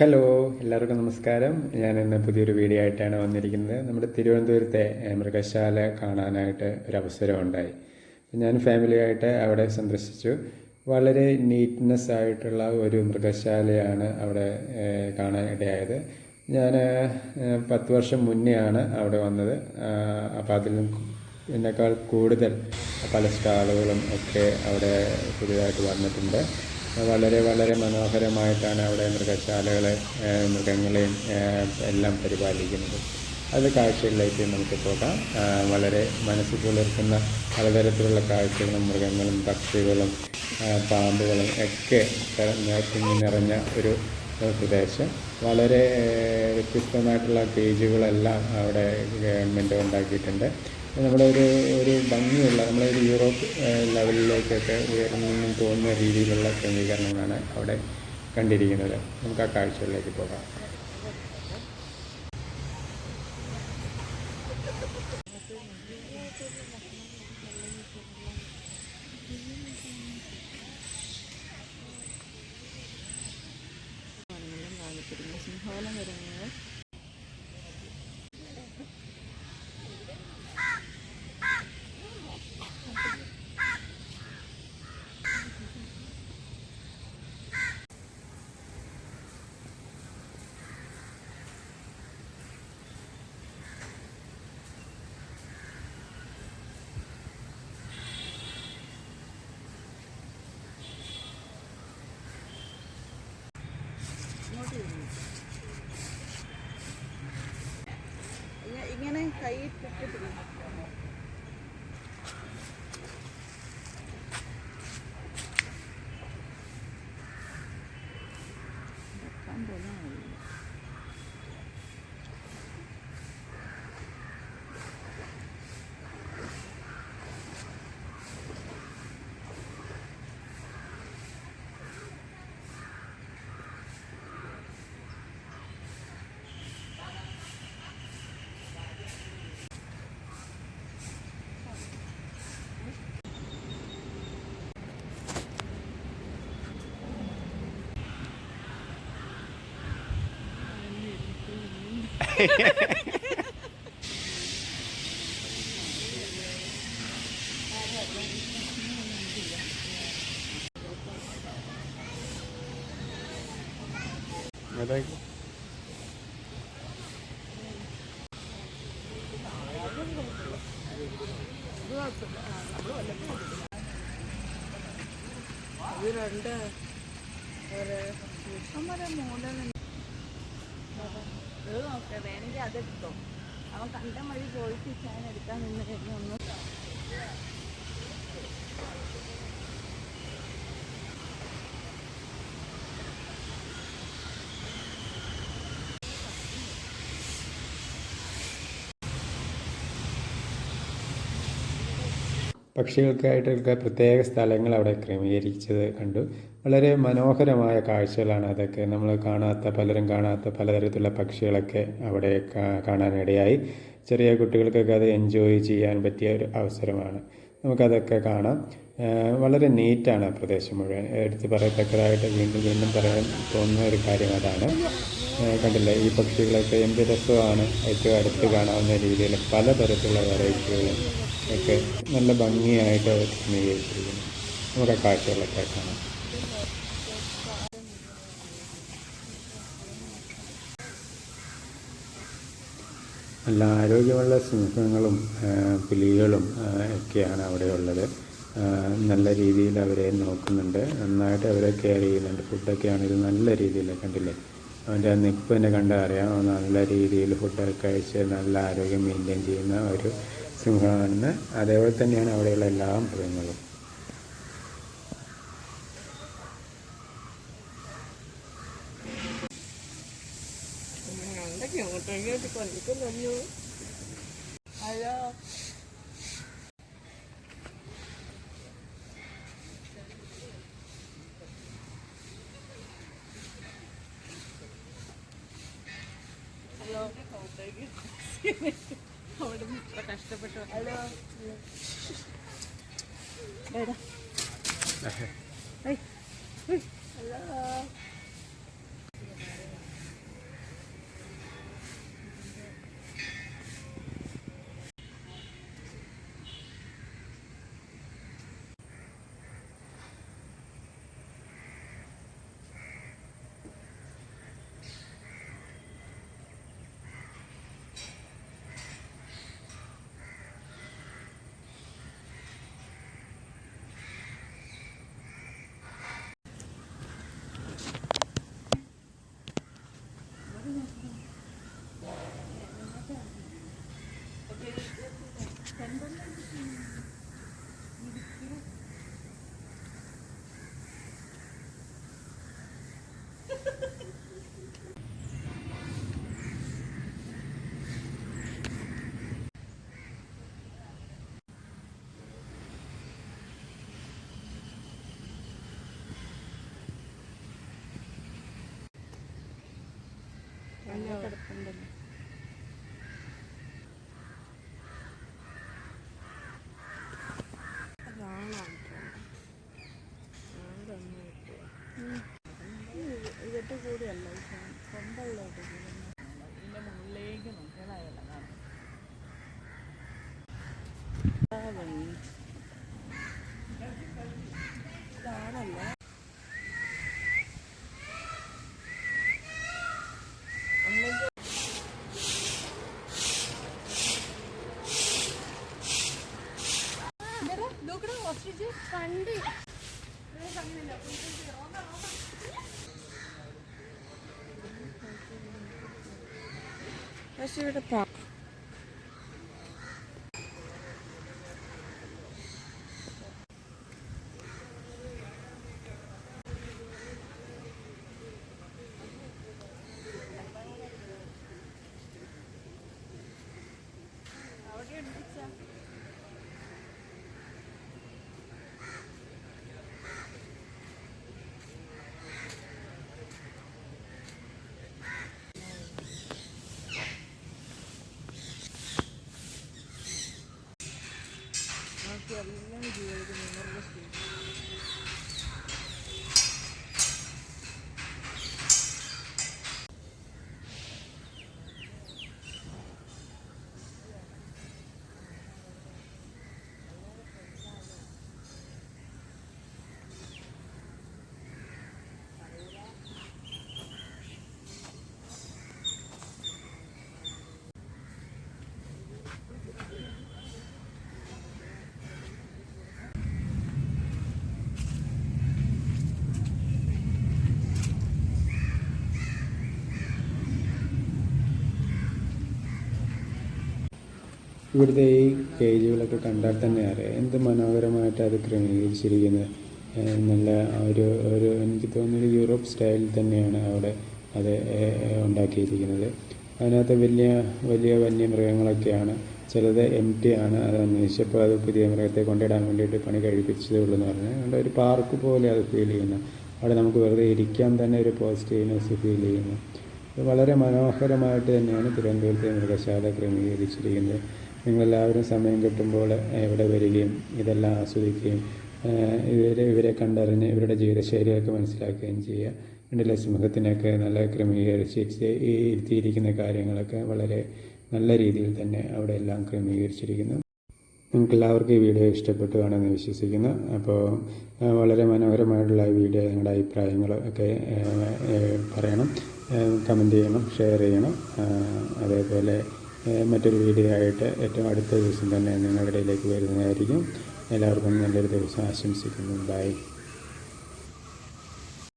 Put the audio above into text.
Hello എല്ലാവർക്കും നമസ്കാരം. ഞാൻ ഇന്ന് പുതിയൊരു വീഡിയോ ആയിട്ടാണ് വന്നിരിക്കുന്നത്. നമ്മുടെ തിരുവനന്തപുരത്തെ മൃഗശാല കാണാനായിട്ട് ഒരു അവസരം ഉണ്ടായി ഞാൻ ഫാമിലിയായിട്ട് അവിടെ സന്ദർശിച്ചു. വളരെ നീറ്റ്നെസ് ആയിട്ടുള്ള ഒരു മൃഗശാലയാണ് അവിടെ കാണാനിടയായത്. ഞാൻ പത്ത് വർഷം മുന്നെയാണ് അവിടെ വന്നത്. അപ്പോൾ അതിലും എന്നേക്കാൾ കൂടുതൽ പല സ്റ്റാളുകളും ഒക്കെ അവിടെ പുതിയതായിട്ട് വന്നിട്ടുണ്ട്. വളരെ വളരെ മനോഹരമായിട്ടാണ് അവിടെ മൃഗശാലകളെ മൃഗങ്ങളെയും എല്ലാം പരിപാലിക്കുന്നത്. അത് കാഴ്ചകളിലേക്ക് നമുക്ക് പോകാം. വളരെ മനസ്സ് കുളിർക്കുന്ന പലതരത്തിലുള്ള കാഴ്ചകളും മൃഗങ്ങളും പക്ഷികളും പാമ്പുകളും ഒക്കെ തിങ്ങി നിറഞ്ഞ ഒരു പ്രദേശം. വളരെ വ്യത്യസ്തമായിട്ടുള്ള പേജുകളെല്ലാം അവിടെ ഗവൺമെന്റ് ഉണ്ടാക്കിയിട്ടുണ്ട്. നമ്മുടെ ഒരു ഒരു ഭംഗിയുള്ള നമ്മുടെ ഒരു യൂറോപ്പ് ലെവലിലേക്കൊക്കെ ഉയർന്നു തോന്നുന്ന രീതിയിലുള്ള ക്രമീകരണങ്ങളാണ് അവിടെ കണ്ടിരിക്കുന്നത്. നമുക്ക് ആ കാഴ്ചകളിലേക്ക് പോകാം. സിംഹോലം വരുന്നത് ഇങ്ങനെ കൈ ഇട്ടിട്ടില്ല ഇത് രണ്ട് ഒരു മൂലം ഇത് നോക്കാം വേണമെങ്കിൽ അതെടുത്തോ അവൻ കണ്ട വഴി പോയിട്ട് ഞാൻ എടുക്കാൻ നിന്ന് കഴിഞ്ഞ ഒന്ന് പക്ഷികൾക്കായിട്ടൊക്കെ പ്രത്യേക സ്ഥലങ്ങൾ അവിടെ ക്രമീകരിച്ചത് കണ്ടു. വളരെ മനോഹരമായ കാഴ്ചകളാണ് അതൊക്കെ. നമ്മൾ കാണാത്ത പലരും കാണാത്ത പലതരത്തിലുള്ള പക്ഷികളൊക്കെ അവിടെ കാണാനിടയായി. ചെറിയ കുട്ടികൾക്കൊക്കെ അത് എൻജോയ് ചെയ്യാൻ പറ്റിയ ഒരു അവസരമാണ്. നമുക്കതൊക്കെ കാണാം. വളരെ നീറ്റാണ് ആ പ്രദേശം മുഴുവൻ. എടുത്ത് പറയത്തക്കതായിട്ട് വീണ്ടും വീണ്ടും പറയാൻ തോന്നുന്ന ഒരു കാര്യം അതാണ്. കണ്ടില്ലേ? ഈ പക്ഷികളൊക്കെ എന്ത് രസമാണ്. ഏറ്റവും അടുത്ത് കാണാവുന്ന രീതിയിൽ പലതരത്തിലുള്ള വെറൈറ്റികളും ഒക്കെ നല്ല ഭംഗിയായിട്ട് ക്രമീകരിച്ചിരിക്കുന്നു. നമ്മുടെ കാഴ്ചകളൊക്കെ കാണാം. നല്ല ആരോഗ്യമുള്ള സിംഹങ്ങളും പുലികളും ഒക്കെയാണ് അവിടെ ഉള്ളത്. നല്ല രീതിയിൽ അവരെ നോക്കുന്നുണ്ട്. നന്നായിട്ട് അവരെ കെയർ ചെയ്യുന്നുണ്ട്. ഫുഡൊക്കെ ആണെങ്കിലും നല്ല രീതിയിൽ കണ്ടില്ലേ? അവന്റെ ആ നിപ്പ് തന്നെ കണ്ടാൽ അറിയാം. നല്ല രീതിയിൽ ഫുഡൊക്കെ കഴിച്ച് നല്ല ആരോഗ്യം മെയിന്റെയിൻ ചെയ്യുന്ന ഒരു സിംഹമാണെന്ന് അതേപോലെ തന്നെയാണ് അവിടെയുള്ള എല്ലാ മൃഗങ്ങളും. Thank അങ്ങോട്ടേക്ക് ഇത്ര കഷ്ടപ്പെട്ടു. ഹലോ. ഹലോ. ഭംഗി ഇതാണല്ലേ പണ്ട് പക്ഷെ ഇവിടെ ഇവിടുത്തെ ഈ കേജുകളൊക്കെ കണ്ടാൽ തന്നെ അറിയാം. എന്ത് മനോഹരമായിട്ട് അത് ക്രമീകരിച്ചിരിക്കുന്നത് നല്ല ഒരു ഒരു എനിക്ക് തോന്നുന്നത് യൂറോപ്പ് സ്റ്റൈലിൽ തന്നെയാണ് അവിടെ അത് ഉണ്ടാക്കിയിരിക്കുന്നത്. അതിനകത്ത് വലിയ വലിയ വന്യമൃഗങ്ങളൊക്കെയാണ്. ചിലത് എം ടി ആണ്. അത് അന്വേഷിച്ചപ്പോൾ അത് പുതിയ മൃഗത്തെ കൊണ്ടിടാൻ വേണ്ടിയിട്ട് പണി കഴിപ്പിച്ചതേ ഉള്ളൂ എന്ന് പറഞ്ഞാൽ അതുകൊണ്ട് ഒരു പാർക്ക് പോലെ അത് ഫീൽ ചെയ്യുന്നു. അവിടെ നമുക്ക് വെറുതെ ഇരിക്കാൻ തന്നെ ഒരു പോസിറ്റീവ്നെസ് ഫീൽ ചെയ്യുന്നു. വളരെ മനോഹരമായിട്ട് തന്നെയാണ് തിരുവനന്തപുരത്തെ മൃഗശാല ക്രമീകരിച്ചിരിക്കുന്നത്. നിങ്ങളെല്ലാവരും സമയം കിട്ടുമ്പോൾ ഇവിടെ വരികയും ഇതെല്ലാം ആസ്വദിക്കുകയും ഇവരെ ഇവരെ കണ്ടറിഞ്ഞ് ഇവരുടെ ജീവിതശൈലിയൊക്കെ മനസ്സിലാക്കുകയും ചെയ്യുക. കണ്ടില്ലേ സിംഹത്തിനൊക്കെ നല്ല ക്രമീകരിച്ച് ഇരുത്തിയിരിക്കുന്ന കാര്യങ്ങളൊക്കെ വളരെ നല്ല രീതിയിൽ തന്നെ അവിടെ എല്ലാം ക്രമീകരിച്ചിരിക്കുന്നു. നിങ്ങൾക്ക് എല്ലാവർക്കും ഈ വീഡിയോ ഇഷ്ടപ്പെട്ടു കാണുമെന്ന് വിശ്വസിക്കുന്നു. അപ്പോൾ വളരെ മനോഹരമായിട്ടുള്ള ഈ വീഡിയോ നിങ്ങളുടെ അഭിപ്രായങ്ങൾ ഒക്കെ പറയണം. കമന്റ് ചെയ്യണം ഷെയർ ചെയ്യണം. അതേപോലെ മറ്റൊരു വീഡിയോ ആയിട്ട് ഏറ്റവും അടുത്ത ദിവസം തന്നെ നിങ്ങളുടെ ഇടയിലേക്ക് വരുന്നതായിരിക്കും. എല്ലാവർക്കും നല്ലൊരു ദിവസം ആശംസിക്കുന്നു. ബൈ